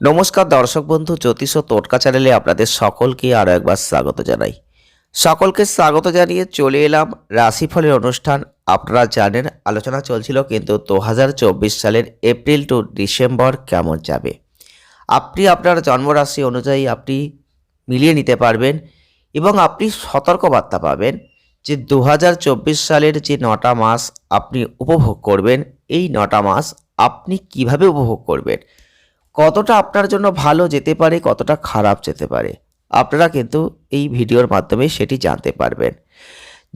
নমস্কার দর্শক বন্ধু, জ্যোতিষ ও টোটকা চ্যানেলে আপনাদের সকলকে আরও একবার স্বাগত জানাই। সকলকে স্বাগত জানিয়ে চলে এলাম রাশিফলের অনুষ্ঠান। আপনারা জানেন আলোচনা চলছিল কিন্তু দু হাজার চব্বিশ সালের এপ্রিল টু ডিসেম্বর কেমন যাবে? আপনি আপনার জন্মরাশি অনুযায়ী আপনি মিলিয়ে নিতে পারবেন এবং আপনি সতর্কবার্তা পাবেন যে দু হাজার চব্বিশ সালের যে নটা মাস আপনি উপভোগ করবেন, এই নটা মাস আপনি কীভাবে উপভোগ করবেন? কতটা আপনার জন্য ভালো যেতে পারে, কতটা খারাপ যেতে পারে, আপনারা কিন্তু এই ভিডিওর মাধ্যমে সেটি জানতে পারবেন।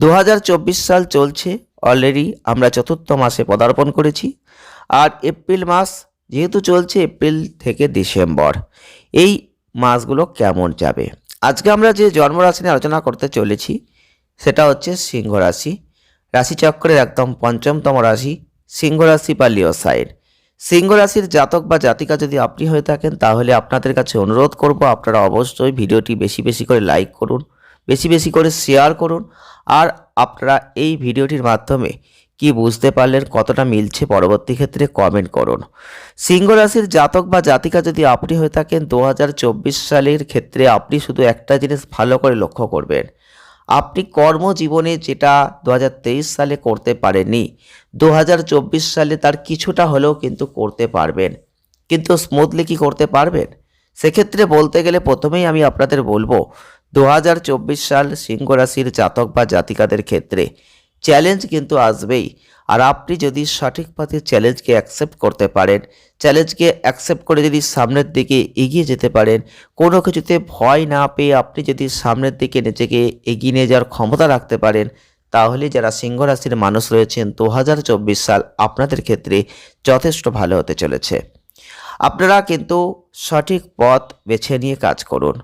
দু হাজার চব্বিশ সাল চলছে অলরেডি আমরা চতুর্থ মাসে পদার্পণ করেছি, আর এপ্রিল মাস যেহেতু চলছে, এপ্রিল থেকে ডিসেম্বর। এই মাসগুলো কেমন যাবে? আজকে আমরা যে জন্মরাশি নিয়ে আলোচনা করতে চলেছি, সেটা হচ্ছে সিংহ রাশি রাশিচক্রের একদম পঞ্চমতম রাশি সিংহ রাশি বা লিও সাইন সিংহ রাশির জাতক বা জাতিকা যদি আপনি হয়ে থাকেন, তাহলে আপনাদের কাছে অনুরোধ করব আপনারা অবশ্যই ভিডিওটি বেশি বেশি করে লাইক করুন, বেশি বেশি করে শেয়ার করুন, আর আপনারা এই ভিডিওটির মাধ্যমে কি বুঝতে পারলেন, কতটা মিলছে পরবর্তী ক্ষেত্রে কমেন্ট করুন। সিংহ রাশির জাতক বা জাতিকা যদি আপনি হয়ে থাকেন, দু হাজার চব্বিশ সালের ক্ষেত্রে আপনি শুধু একটা জিনিস ভালো করে লক্ষ্য করবেন আপনি কর্মজীবনে যেটা দু হাজার তেইশ সালে করতে পারেননি দু হাজার চব্বিশ সালে তার কিছুটা হলেও কিন্তু করতে পারবেন। কিন্তু স্মুথলি কি করতে পারবেন? সেক্ষেত্রে বলতে গেলে প্রথমেই আমি আপনাদের বলব দু হাজার চব্বিশ সাল সিংহ রাশির জাতক বা জাতিকাদের ক্ষেত্রে চ্যালেঞ্জ কিন্তু আসবেই। আর আপনি যদি সঠিক পথে চ্যালেঞ্জকে অ্যাকসেপ্ট করতে পারেন, চ্যালেঞ্জকে অ্যাকসেপ্ট করে যদি সামনের দিকে এগিয়ে যেতে পারেন, কোনো কিছুতে ভয় না পেয়ে আপনি যদি সামনের দিকে নিজেকে এগিয়ে নিয়ে যাওয়ার ক্ষমতা রাখতে পারেন, তাহলে যারা সিংহ রাশির মানুষ রয়েছেন দু হাজার চব্বিশ সাল আপনাদের ক্ষেত্রে যথেষ্ট ভালো হতে চলেছে। আপনারা কিন্তু সঠিক পথ বেছে নিয়ে কাজ করুন।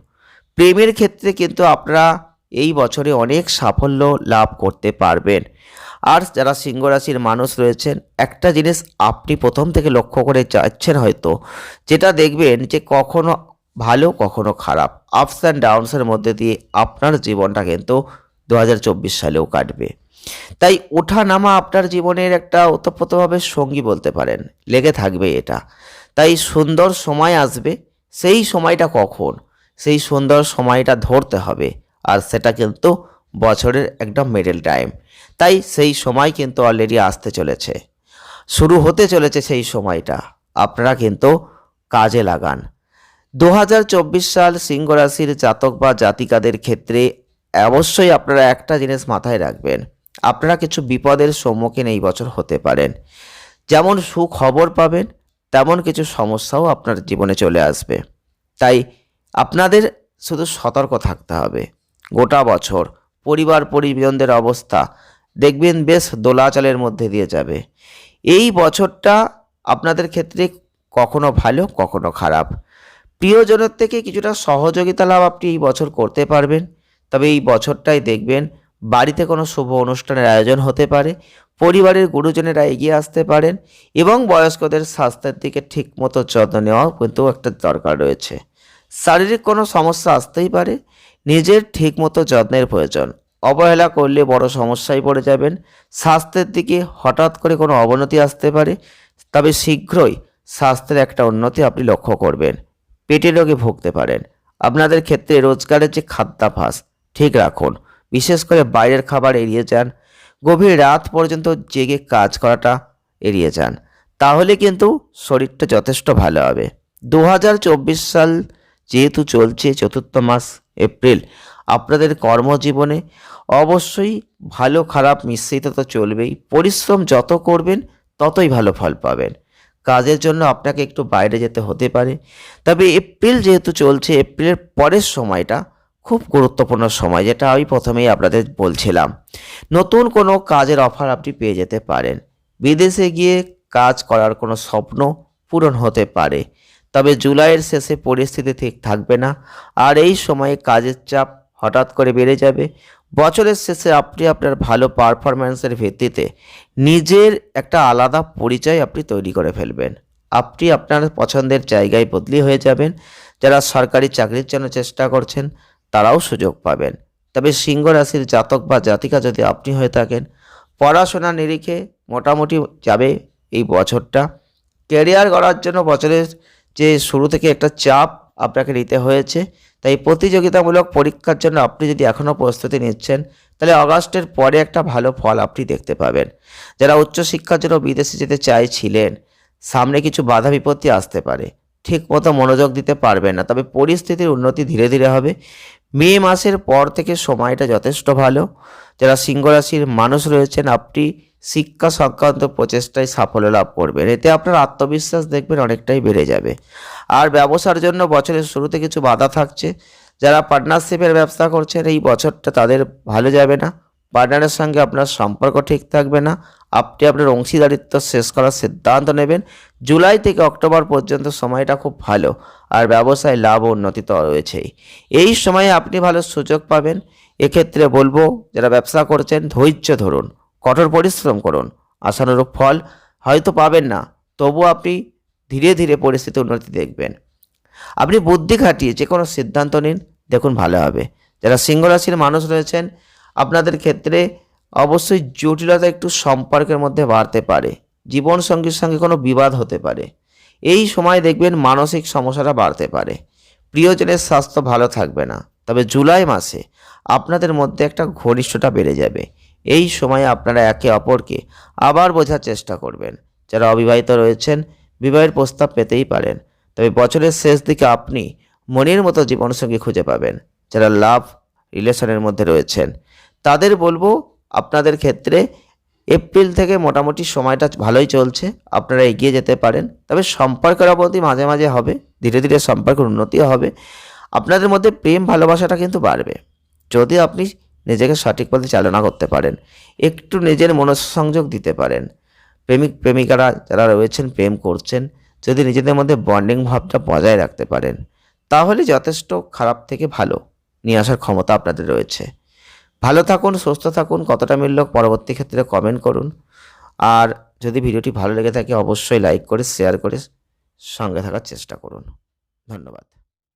প্রেমের ক্ষেত্রে কিন্তু আপনারা এই বছরে অনেক সাফল্য লাভ করতে পারবেন। আর যারা সিংহ রাশির মানুষ রয়েছেন, একটা জিনিস আপনি প্রথম থেকে লক্ষ্য করে যাচ্ছেন হয়তো, যেটা দেখবেন যে কখনো ভালো, কখনো খারাপ। আপস অ্যান্ড ডাউনসের মধ্যে দিয়ে আপনার জীবনটা কিন্তু দু হাজার চব্বিশ সালেও কাটবে। তাই ওঠা নামা আপনার জীবনের একটা ওতপ্রোতভাবে সঙ্গী বলতে পারেন, লেগে থাকবে এটা। তাই সুন্দর সময় আসবে, সেই সময়টা কখন? সেই সুন্দর সময়টা ধরতে হবে, আর সেটা কিন্তু বছরের একদম মিডল টাইম তাই সেই সময় কিন্তু অলরেডি আসতে চলেছে। শুরু হতে চলেছে সেই সময়টা। আপনারা কিন্তু কাজে লাগান। দু হাজার চব্বিশ সাল সিংহ জাতক বা জাতিকাদের ক্ষেত্রে অবশ্যই আপনারা একটা জিনিস মাথায় রাখবেন। আপনারা কিছু বিপদের সম্মুখীন এই বছর হতে পারেন। যেমন সুখবর পাবেন, তেমন কিছু সমস্যাও আপনার জীবনে চলে আসবে। তাই আপনাদের শুধু সতর্ক থাকতে হবে। গোটা বছর পরিবার পরিজনদের অবস্থা। দেখবেন বেশ দোলাচলের মধ্যে দিয়ে যাবে। এই বছরটা আপনাদের ক্ষেত্রে কখনো ভালো, কখনো খারাপ। প্রিয়জনের থেকে কিছুটা সহযোগিতা লাভ আপনি এই বছর করতে পারবেন। তবে এই বছরটাই দেখবেন বাড়িতে কোনো শুভ অনুষ্ঠানের আয়োজন হতে পারে, পরিবারের গুরুজনেরা এগিয়ে আসতে পারেন এবং বয়স্কদের স্বাস্থ্যের দিকে ঠিকমতো যত্ন নেওয়াও কিন্তু একটা দরকার রয়েছে। শারীরিক কোনো সমস্যা আসতেই পারে নিজের ঠিকমতো যত্নের প্রয়োজন। অবহেলা করলে বড় সমস্যায় পড়ে যাবেন। স্বাস্থ্যের দিকে হঠাৎ করে কোনো অবনতি আসতে পারে, তবে শীঘ্রই স্বাস্থ্যের একটা উন্নতি আপনি লক্ষ্য করবেন। পেটের রোগে ভুগতে পারেন। আপনাদের ক্ষেত্রে রোজগারের যে খাদ্যাভাস ঠিক রাখুন। বিশেষ করে বাইরের খাবার এড়িয়ে যান। গভীর রাত পর্যন্ত জেগে কাজ করাটা এড়িয়ে যান। তাহলে কিন্তু শরীরটা যথেষ্ট ভালো হবে। দু হাজার চব্বিশ সাল যেহেতু চলছে চতুর্থ মাস এপ্রিল। আপনাদের কর্মজীবনে অবশ্যই ভালো খারাপ মিশ্রিত তো চলবেই। পরিশ্রম যত করবেন, ততই ভালো ফল পাবেন। কাজের জন্য আপনাকে একটু বাইরে যেতে হতে পারে। তবে এপ্রিল যেহেতু চলছে, এপ্রিলের পরের সময়টা খুব গুরুত্বপূর্ণ সময়, যেটা আমি প্রথমেই আপনাদের বলছিলাম। নতুন কোনো কাজের অফার আপনি পেয়ে যেতে পারেন। বিদেশে গিয়ে কাজ করার কোনো স্বপ্ন পূরণ হতে পারে। তবে জুলাইয়ের শেষে পরিস্থিতি ঠিক থাকবে না। আর এই সময়ে কাজের চাপ হঠাৎ করে বেড়ে যাবে। বছরের শেষে আপনি আপনার ভালো পারফরম্যান্সের ভিত্তিতে নিজের একটা আলাদা পরিচয় আপনি তৈরি করে ফেলবেন। আপনি আপনার পছন্দের জায়গায় বদলি হয়ে যাবেন। যারা সরকারি চাকরির জন্য চেষ্টা করছেন, তারাও সুযোগ পাবেন। তবে সিংহ রাশির জাতক বা জাতিকা যদি আপনি হয়ে থাকেন, পড়াশোনা নিরিখে মোটামুটি যাবে এই বছরটা। ক্যারিয়ার গড়ার জন্য বছরের যে শুরু থেকে একটা চাপ আপনাকে নিতে হয়েছে, তাই প্রতিযোগিতামূলক পরীক্ষার জন্য আপনি যদি এখনও প্রস্তুতি নিচ্ছেন, তাহলে অগাস্টের পরে একটা ভালো ফল আপনি দেখতে পাবেন। যারা উচ্চশিক্ষার জন্য বিদেশে যেতে চাইছিলেন, সামনে কিছু বাধা বিপত্তি আসতে পারে। ঠিক মতো মনোযোগ দিতে পারবেন না, তবে পরিস্থিতির উন্নতি ধীরে ধীরে হবে। মে মাসের পর থেকে সময়টা যথেষ্ট ভালো। যারা সিংহ রাশির মানুষ রয়েছেন, আপনি শিক্ষা সংক্রান্ত প্রচেষ্টায় সাফল্য লাভ করবেন। এতে আপনার আত্মবিশ্বাস দেখবেন অনেকটাই বেড়ে যাবে। আর ব্যবসার জন্য বছরের শুরুতে কিছু বাধা থাকছে। যারা পার্টনারশিপের ব্যবসা করছেন, এই বছরটা তাদের ভালো যাবে না। পার্টনারের সঙ্গে আপনার সম্পর্ক ঠিক থাকবে না। আপনি আপনার অংশীদারিত্ব শেষ করার সিদ্ধান্ত নেবেন। জুলাই থেকে অক্টোবর পর্যন্ত সময়টা খুব ভালো আর ব্যবসায় লাভ উন্নতি তো রয়েছেই। এই সময়ে আপনি ভালো সুযোগ পাবেন। এক্ষেত্রে বলব, যারা ব্যবসা করছেন, ধৈর্য ধরুন, কঠোর পরিশ্রম করুন, আশানুরূপ ফল হয়তো পাবেন না তবু আপনি ধীরে ধীরে পরিস্থিতি উন্নতি দেখবেন। আপনি বুদ্ধি খাটিয়ে যে কোনো সিদ্ধান্ত নিন, দেখুন ভালো হবে। যারা সিংহ রাশির মানুষ রয়েছেন, আপনাদের ক্ষেত্রে অবশ্যই জটিলতা একটু সম্পর্কের মধ্যে বাড়তে পারে জীবন সঙ্গীর সঙ্গে কোনো বিবাদ হতে পারে। এই সময় দেখবেন মানসিক সমস্যাটা বাড়তে পারে। প্রিয়জনের স্বাস্থ্য ভালো থাকবে না। তবে জুলাই মাসে আপনাদের মধ্যে একটা ঘনিষ্ঠতা বেড়ে যাবে। এই সময়ে আপনারা একে অপরকে আবার বোঝার চেষ্টা করবেন। যারা অবিবাহিত রয়েছেন, বিবাহের প্রস্তাব পেতেই পারেন। তবে বছরের শেষ দিকে আপনি মনের মতো জীবনসঙ্গী খুঁজে পাবেন। যারা লাভ রিলেশনের মধ্যে রয়েছেন, তাদের বলব আপনাদের ক্ষেত্রে এপ্রিল থেকে মোটামুটি সময়টা ভালোই চলছে, আপনারা এগিয়ে যেতে পারেন। তবে সম্পর্কের অবনতি মাঝে মাঝে হবে, ধীরে ধীরে সম্পর্কের উন্নতিও হবে। আপনাদের মধ্যে প্রেম ভালোবাসাটা কিন্তু বাড়বে, যদি আপনি নিজেকে সঠিক পথে চালনা করতে পারেন, একটু নিজের মনঃসংযোগ দিতে পারেন। প্রেমিক, প্রেমিকারা যারা রয়েছেন, প্রেম করছেন, যদি নিজেদের মধ্যে বন্ডিং ভাবটা বজায় রাখতে পারেন, তাহলে যথেষ্ট খারাপ থেকে ভালো নিয়ে আসার ক্ষমতা আপনাদের রয়েছে। ভালো থাকুন, সুস্থ থাকুন, কতটা মিলল পরবর্তী ক্ষেত্রে কমেন্ট করুন। আর যদি ভিডিওটি ভালো লেগে থাকে, অবশ্যই লাইক করে শেয়ার করে সঙ্গে থাকার চেষ্টা করুন। ধন্যবাদ।